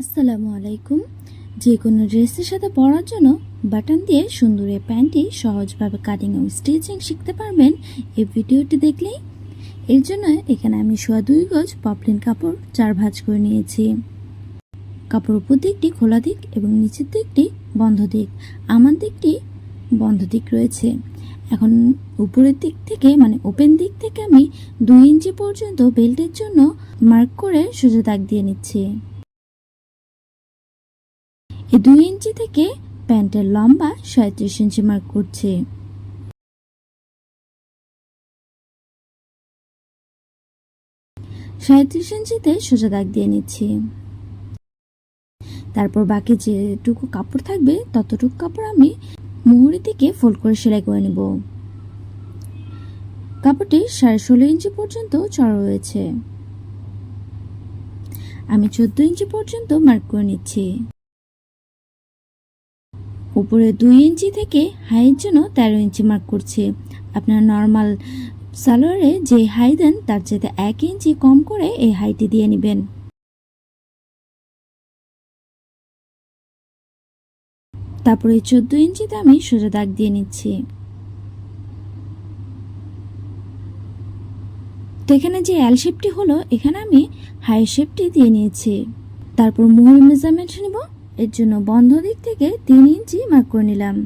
আসসালামু আলাইকুম। যে কোনো ড্রেসের সাথে পরার জন্য বাটন দিয়ে সুন্দর এই প্যান্টটি সহজভাবে কাটিং ও স্টিচিং শিখতে পারবেন এই ভিডিওটি দেখলেই। এর জন্য এখানে আমি সোয়া দুই গজ পপলিন কাপড় চার ভাঁজ করে নিয়েছি। কাপড় উপর দিকটি খোলা দিক এবং নিচের দিকটি বন্ধ দিক। আমার দিকটি বন্ধ দিক রয়েছে। এখন উপরের দিক থেকে মানে ওপেন দিক থেকে আমি দুই ইঞ্চি পর্যন্ত বেল্টের জন্য মার্ক করে সোজা দাগ দিয়ে নিচ্ছি। এই দুই ইঞ্চি থেকে প্যান্টের লম্বা সাঁত্রিশ ইঞ্চি মার্ক করছে। সাঁত্রিশ ইঞ্চিতে সোজা দাগ দিয়ে নিচ্ছি। তারপর বাকি যেটুকু কাপড় থাকবে, ততটুকু কাপড় আমি মুহুরি থেকে ফোল্ড করে সেলাই করে নেব। কাপড়টি সাড়ে ষোলো ইঞ্চি পর্যন্ত চড়া রয়েছে আমি চোদ্দ ইঞ্চি পর্যন্ত মার্ক করে নিচ্ছি। উপরে দুই ইঞ্চি থেকে হাইয়ের জন্য তেরো ইঞ্চি মার্ক করছে। আপনার নর্মাল সালোয়ারে যে হাই দেন, তার চাইতে এক ইঞ্চি কম করে এই হাইটি দিয়ে নেবেন। তারপরে চোদ্দ ইঞ্চিতে আমি সোজা দাগ দিয়ে নিচ্ছি। তো এখানে যে এল শেপটি হলো, এখানে আমি হাই শেপটি দিয়ে নিয়েছি। তারপর মোহর মেজারমেন্ট নিব। এর জন্য বন্ধ দিক থেকে তিন ইঞ্চি মার্ক করে নিলাম।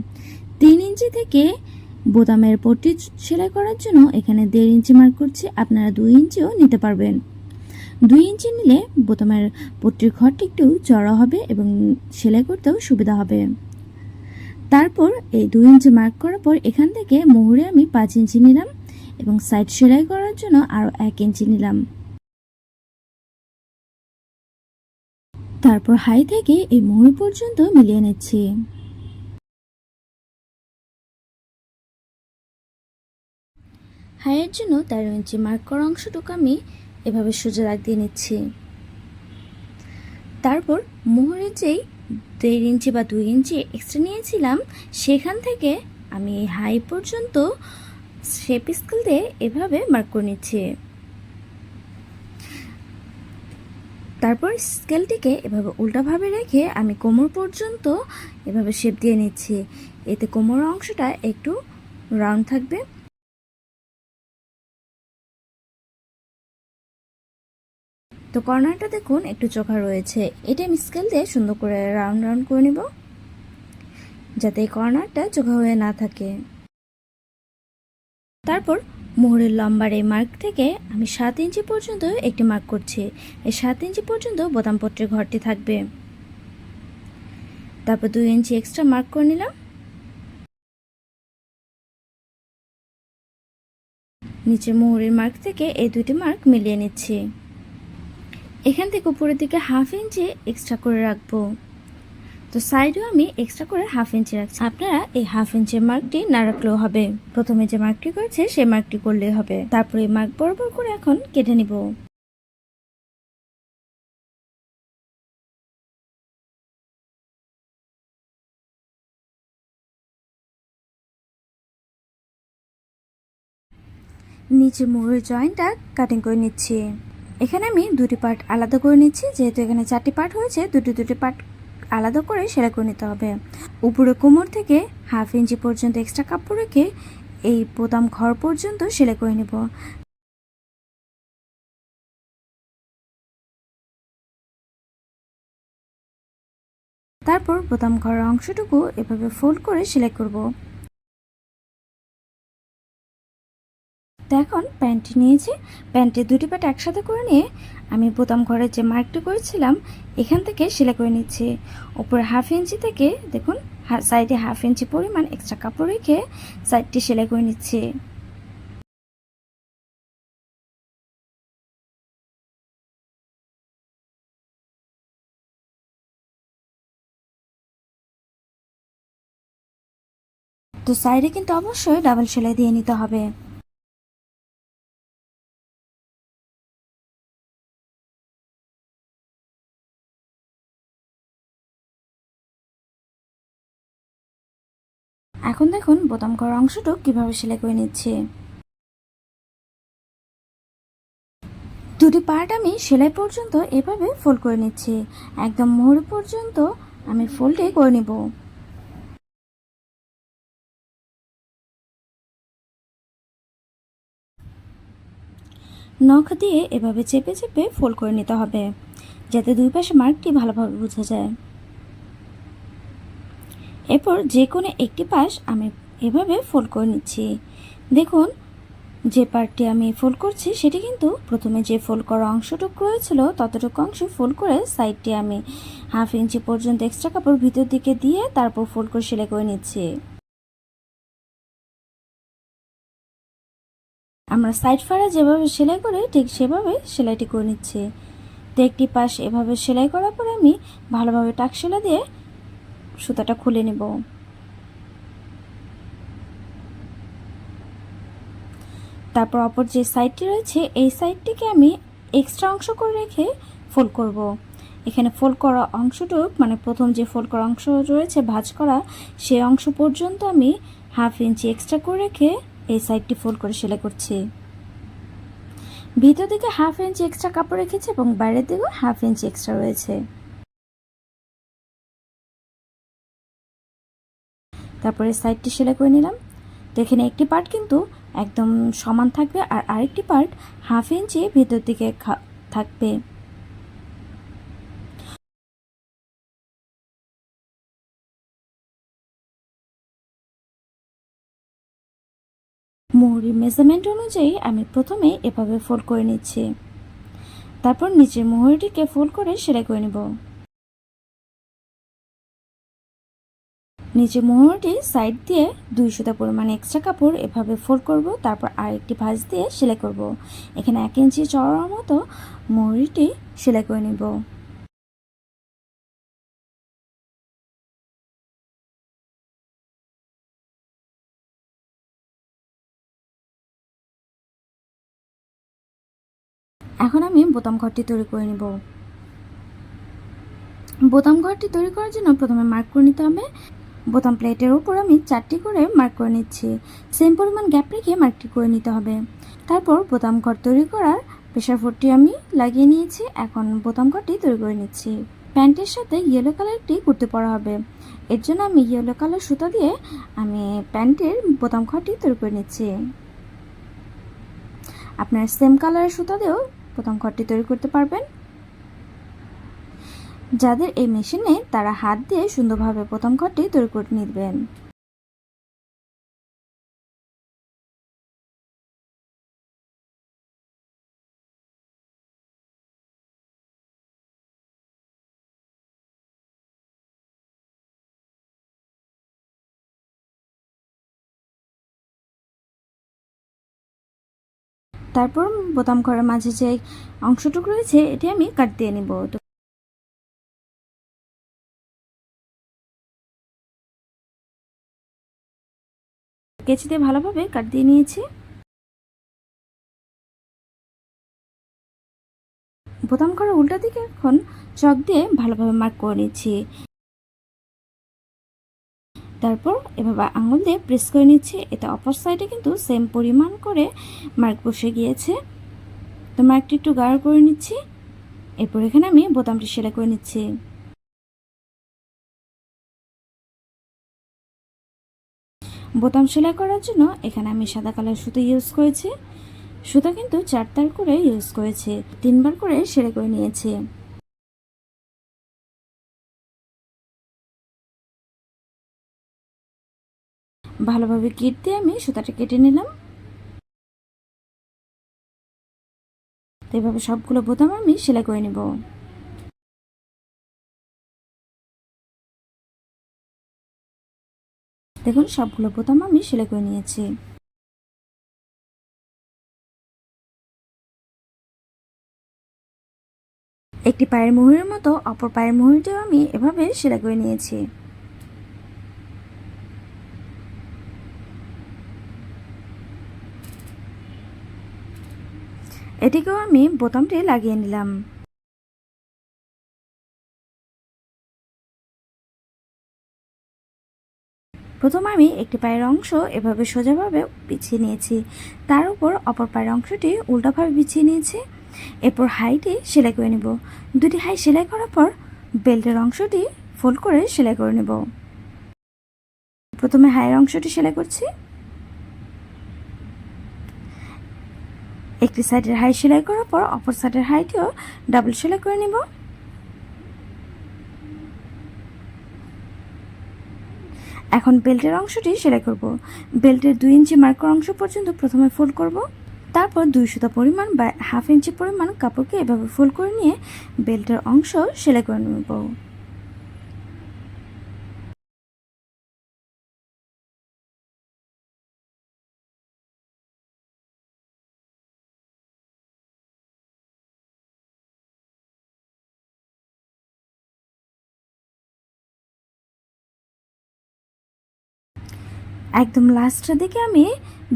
তিন ইঞ্চি থেকে বোতামের পট্টি সেলাই করার জন্য এখানে দেড় ইঞ্চি মার্ক করছি, আপনারা দুই ইঞ্চিও নিতে পারবেন। দুই ইঞ্চি নিলে বোতামের পট্টির ঘরটি একটু চড়া হবে এবং সেলাই করতেও সুবিধা হবে। তারপর এই দুই ইঞ্চি মার্ক করার পর এখান থেকে মোহরে আমি পাঁচ ইঞ্চি নিলাম এবং সাইড সেলাই করার জন্য আরও এক ইঞ্চি নিলাম। তারপর হাই থেকে এই মোহর পর্যন্ত মিলিয়ে নিচ্ছি। হাইয়ের জন্য তেরো ইঞ্চি মার্ক করা অংশটুকু আমি এভাবে সোজা দাগ দিয়ে নিচ্ছি। তারপর মোহরের যেই দেড় ইঞ্চি বা দুই ইঞ্চি এক্সট্রা নিয়েছিলাম, সেখান থেকে আমি হাই পর্যন্ত শেপ স্কেল দিয়ে এভাবে মার্ক করে নিচ্ছি। তারপর স্কেলটিকে এভাবে উল্টাভাবে রেখে আমি কোমর পর্যন্ত এভাবে শেপ দিয়ে নিচ্ছি। এতে কোমর অংশটা একটু রাউন্ড থাকবে। তো কর্নারটা দেখুন, একটু চোখা রয়েছে। এটা আমি স্কেল দিয়ে সুন্দর করে রাউন্ড রাউন্ড করে নিব, যাতে এই কর্নারটা চোখা হয়ে না থাকে। তারপর মোহরের লম্বার এই মার্ক থেকে আমি সাত ইঞ্চি পর্যন্ত একটি মার্ক করছি। এই সাত ইঞ্চি পর্যন্ত বোতাম পট্টের ঘরটি থাকবে। তারপর দুই ইঞ্চি এক্সট্রা মার্ক করে নিলাম। নিচে মোহরের মার্ক থেকে এই দুটি মার্ক মিলিয়ে নিচ্ছি। এখান থেকে উপরের দিকে হাফ ইঞ্চি এক্সট্রা করে রাখব। তো সাইডেও আমি এক্সট্রা করে হাফ ইঞ্চি রাখছি। আপনারা এই হাফ ইঞ্চের মার্কটি না রাখলেও হবে। প্রথমে যে মার্কটি করেছে সেই মার্কটি করলেই হবে। তারপরে এই মার্ক বরাবর করে এখন কেটে নিব। নিচে মোড়ের জয়েন্টটা কাটিং করে নিচ্ছি। এখানে আমি দুটি পার্ট আলাদা করে নিচ্ছি, যেহেতু এখানে চারটি পার্ট হয়েছে, দুটি দুটি পার্ট আলাদা করে সেলাই করে নিতে হবে। উপরে কোমর থেকে হাফ ইঞ্চি পর্যন্ত এক্সট্রা কাপড় রেখে এই বোতাম ঘর পর্যন্ত সেলাই করে নেব। তারপর বোতাম ঘরের অংশটুকু এভাবে ফোল্ড করে সেলাই করব। তো এখন প্যান্টটি নিয়েছি। প্যান্টের দুটি প্যাট একসাথে করে নিয়ে আমি বোতাম ঘরের যে মার্কটি করেছিলাম, এখান থেকে সেলাই করে নিচ্ছি। উপরে হাফ ইঞ্চি থেকে দেখুন সাইডে হাফ ইঞ্চি পরিমাণ এক্সট্রা কাপড় রেখে সাইডটি সেলাই করে নিচ্ছি। তো সাইডে কিন্তু অবশ্যই ডাবল সেলাই দিয়ে নিতে হবে। এখন দেখুন বোতাম করা অংশটুক কীভাবে সেলাই করে নিচ্ছে। দুটি পার্ট আমি সেলাই পর্যন্ত এভাবে ফোল্ড করে নিচ্ছি। একদম মোহর পর্যন্ত আমি ফোল্ডে করে নিব। নখ দিয়ে এভাবে চেপে চেপে ফোল্ড করে নিতে হবে, যাতে দুই পাশে মার্কটি ভালোভাবে বোঝা যায়। এরপর যে কোনো একটি পাশ আমি এভাবে ফোল্ড করে নিচ্ছি। দেখুন, যে পার্টটি আমি ফোল্ড করছি, সেটি কিন্তু প্রথমে যে ফোল্ড করা অংশটুকু রয়েছিল, ততটুকু অংশ ফোল্ড করে সাইডটি আমি হাফ ইঞ্চি পর্যন্ত এক্সট্রা কাপড় ভিতর দিকে দিয়ে তারপর ফোল্ড করে সেলাই করে নিচ্ছি। আমরা সাইড ফাড়া যেভাবে সেলাই করি, ঠিক সেভাবে সেলাইটি করে নিচ্ছি। তো একটি পাশ এভাবে সেলাই করার পরে আমি ভালোভাবে টাক সেলাই দিয়ে সুতাটা খুলে নেব। তারপর অপর যে সাইডটি রয়েছে, এই সাইডটিকে আমি এক্সট্রা অংশ করে রেখে ফোল্ড করব। এখানে ফোল্ড করা অংশটুক মানে প্রথম যে ফোল্ড করা অংশ রয়েছে, ভাজ করা সেই অংশ পর্যন্ত আমি হাফ ইঞ্চি এক্সট্রা করে রেখে এই সাইডটি ফোল্ড করে সেলাই করছি। ভিতর দিকে হাফ ইঞ্চি এক্সট্রা কাপড় রেখেছি এবং বাইরের দিকেও হাফ ইঞ্চি এক্সট্রা রয়েছে। তারপরে সাইডটি সেলাই করে নিলাম। তো এখানে একটি পার্ট কিন্তু একদম সমান থাকবে আর আরেকটি পার্ট হাফ ইঞ্চি ভিতর দিকে থাকবে। মুহুরি মেজারমেন্ট অনুযায়ী আমি প্রথমে এভাবে ফোল্ড করে নিচ্ছি। তারপর নিচের মুহুরিটিকে ফোল্ড করে সেলাই করে নেব। নিচে মোহরটি সাইড দিয়ে দুই সুতা পরিমাণ এক্সট্রা কাপড় এভাবে ফোল্ড করব, তারপর আরেকটি ভাঁজ দিয়ে সেলাই করব। এখানে এক ইঞ্চি চড়ার মতো মোহরিটি সেলাই করে নেব। এখন আমি বোতাম ঘরটি তৈরি করে নেব। বোতাম ঘরটি তৈরি করার জন্য প্রথমে মার্ক করে নিতে হবে। বোতাম প্লেটের উপর আমি চারটি করে মার্ক করে নিচ্ছি। সেম পরিমাণ গ্যাপ রেখে মার্কটি করে নিতে হবে। তারপর বোতাম ঘর তৈরি করার প্রেশার ফুটটি আমি লাগিয়ে নিয়েছি। এখন বোতাম ঘরটি তৈরি করে নিচ্ছি। প্যান্টের সাথে ইয়েলো কালারটি করতে পরা হবে। এর জন্য আমি ইয়েলো কালার সুতা দিয়ে আমি প্যান্টের বোতাম ঘরটি তৈরি করে নিচ্ছি। আপনার সেম কালারের সুতা দিয়েও বোতাম ঘরটি তৈরি করতে পারবেন। যাদের এই মেশিনে তারা হাত দিয়ে সুন্দরভাবে প্রথম ঘরটি তৈরি করে নিবেন। তারপর বোতাম ঘরের মাঝে যে অংশটুকু রয়েছে, এটি আমি কাট দিয়ে নিব। কেচি দিয়ে ভালোভাবে কাট দিয়ে নিয়েছি। বোতাম করার উল্টা দিকে এখন চক দিয়ে ভালোভাবে মার্ক করে নিচ্ছি। তারপর এভাবে আঙুল দিয়ে প্রেস করে নিচ্ছি। এটা অপর সাইডে কিন্তু সেম পরিমাণ করে মার্ক বসে গিয়েছে। তো মার্কটি একটু গাঢ় করে নিচ্ছি। এরপর এখানে আমি বোতামটি সেলাই করে নিচ্ছি। বোতাম সেলাই করার জন্য এখানে আমি সাদা কালার সুতো ইউজ করেছি। সুতো কিন্তু চার তার করে ইউজ করেছি। তিনবার করে সেলাই করে নিয়েছি। ভালোভাবে কিট দিয়ে আমি সুতাটা কেটে নিলাম। এভাবে সবগুলো বোতাম আমি সেলাই করে নেব। দেখুন, সবগুলো বোতাম আমি সেলাই করে নিয়েছি। একটি পায়ের মুহুরের মতো অপর পায়ের মুহুরিটিও আমি এভাবে সেলাই করে নিয়েছি। এটিকেও আমি বোতামটি লাগিয়ে নিলাম। প্রথম আমি একটি পায়ের অংশ এভাবে সোজাভাবে বিছিয়ে নিয়েছি। তার উপর অপর পায়ের অংশটি উল্টাভাবে বিছিয়ে নিয়েছি। এরপর হাইটি সেলাই করে নেব। দুটি হাই সেলাই করার পর বেল্টের অংশটি ফোল্ড করে সেলাই করে নেব। প্রথমে হাইয়ের অংশটি সেলাই করছি। একটি সাইডের হাই সেলাই করার পর অপর সাইডের হাইটিও ডাবল সেলাই করে নেব। এখন বেল্টের অংশটি সেলাই করব। বেল্টের দুই ইঞ্চি মার্কার অংশ পর্যন্ত প্রথমে ফোল্ড করব। তারপর দুই সুতা পরিমাণ বা হাফ ইঞ্চি পরিমাণ কাপড়কে এভাবে ফোল্ড করে নিয়ে বেল্টের অংশ সেলাই করে নেব। একদম লাস্টের দিকে আমি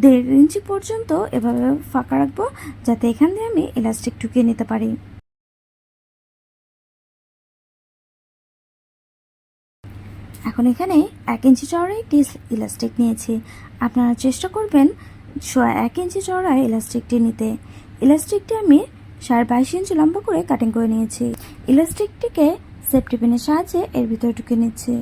দেড় ইঞ্চি পর্যন্ত এভাবে ফাঁকা রাখব, যাতে এখান দিয়ে আমি ইলাস্টিক ঢুকিয়ে নিতে পারি। এখন এখানে এক ইঞ্চি চওড়া একটি ইলাস্টিক নিয়েছি। আপনারা চেষ্টা করবেন এক ইঞ্চি চওড়া ইলাস্টিকটি নিতে। ইলাস্টিকটি আমি সাড়ে বাইশ ইঞ্চি লম্বা করে কাটিং করে নিয়েছি। ইলাস্টিকটিকে সেফটি পিনের সাহায্যে এর ভিতরে ঢুকে নিচ্ছি।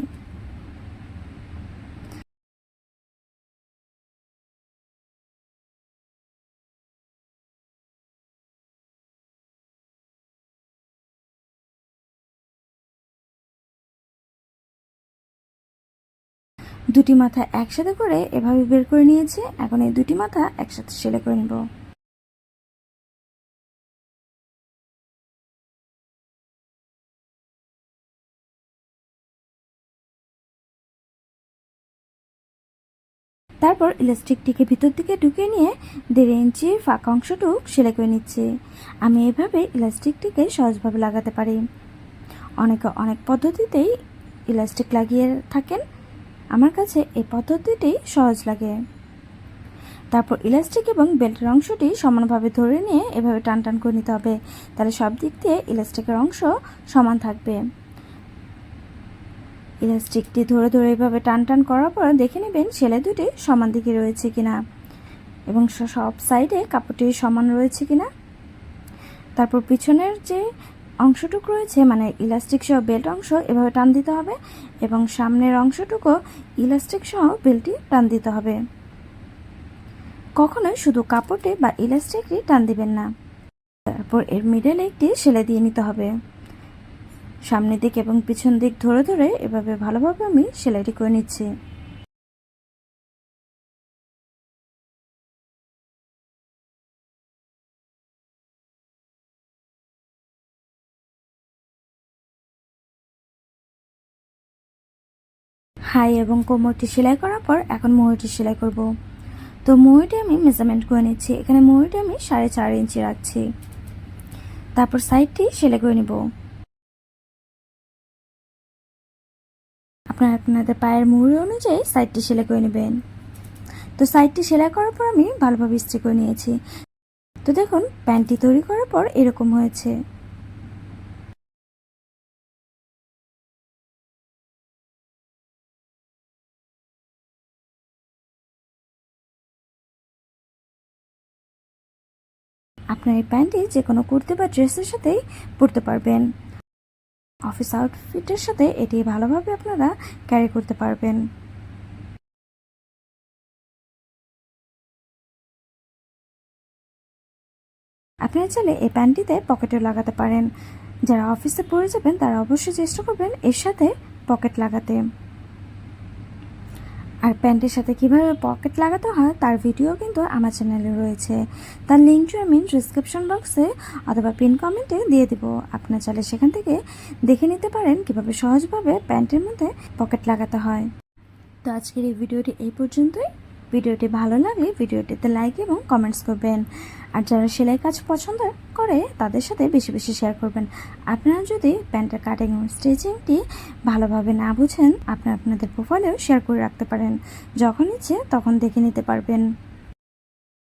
দুটি মাথা একসাথে করে এভাবে বের করে নিয়েছি। এখন এই দুটি মাথা একসাথে সেলাই করে নেব। তারপর ইলাস্টিকটিকে ভিতর দিকে ঢুকিয়ে নিয়ে দেড় ইঞ্চির ফাঁকা অংশটুক সেলাই করে নিচ্ছি। আমি এভাবে ইলাস্টিকটিকে সহজভাবে লাগাতে পারি। অনেকে অনেক পদ্ধতিতেই ইলাস্টিক লাগিয়ে থাকেন। আমার কাছে এই পদ্ধতিটি সহজ লাগে। তারপর ইলাস্টিক এবং বেল্টের অংশটি সমানভাবে ধরে নিয়ে এভাবে টান টান করে নিতে হবে। তাহলে সব দিক দিয়ে ইলাস্টিকের অংশ সমান থাকবে। ইলাস্টিকটি ধরে ধরে এভাবে টান টান করার পর দেখে নেবেন সেলাই দুটি সমান দিকে রয়েছে কিনা এবং সব সাইডে কাপড়টি সমান রয়েছে কিনা। তারপর পিছনের যে অংশটুকু রয়েছে মানে ইলাস্টিক সহ বেল্ট অংশ এভাবে টান দিতে হবে এবং সামনের অংশটুকু ইলাস্টিক সহ বেল্টটি টান দিতে হবে। কখনোই শুধু কাপড়টি বা ইলাস্টিকটি টান দিবেন না। তারপর এর মিডলে একটি সেলাই দিয়ে নিতে হবে। সামনের দিক এবং পিছন দিক ধরে ধরে এভাবে ভালোভাবে আমি সেলাইটি করে নিচ্ছি। হাই এবং কোমরটি সেলাই করার পর এখন ময়ূরটি সেলাই করব। তো ময়ূরটি আমি মেজারমেন্ট করে নিচ্ছি। এখানে ময়ূরটি আমি সাড়ে চার ইঞ্চি রাখছি। তারপর সাইডটি সেলাই করে নিব। আপনারা আপনাদের পায়ের মুড়ি অনুযায়ী সাইডটি সেলাই করে নেবেন। তো সাইডটি সেলাই করার পর আমি ভালোভাবে ইস্ত্রি করে নিয়েছি। তো দেখুন, প্যান্টটি তৈরি করার পর এরকম হয়েছে। আপনার এই প্যান্টটি যে কোনো কুর্তি বা ড্রেসের সাথেই পরতে পারবেন। অফিস আউটফিটের সাথে এটি ভালোভাবে আপনারা ক্যারি করতে পারবেন। আপনারা চাইলে এই প্যান্টটিতে পকেটও লাগাতে পারেন। যারা অফিসে পরে যাবেন তারা অবশ্যই চেষ্টা করবেন এর সাথে পকেট লাগাতে। আর প্যান্টের সাথে কীভাবে পকেট লাগাতে হয় তার ভিডিও কিন্তু আমার চ্যানেলে রয়েছে। তার লিঙ্কটি আমি ডিসক্রিপশন বক্সে অথবা পিন কমেন্টে দিয়ে দেব। আপনার চাইলে সেখান থেকে দেখে নিতে পারেন কীভাবে সহজভাবে প্যান্টের মধ্যে পকেট লাগাতে হয়। তো আজকের এই ভিডিওটি এই পর্যন্তই। ভিডিওটি ভালো লাগলে ভিডিওটিতে লাইক এবং কমেন্টস করবেন। আর যারা সেলাই কাজ পছন্দ করে, তাদের সাথে বেশি বেশি শেয়ার করবেন। আপনারা যদি প্যান্টের কাটিং এবং স্টিচিংটি ভালোভাবে না বুঝেন আপনি আপনাদের প্রোফাইলেও শেয়ার করে রাখতে পারেন। যখন ইচ্ছে তখন দেখে নিতে পারবেন।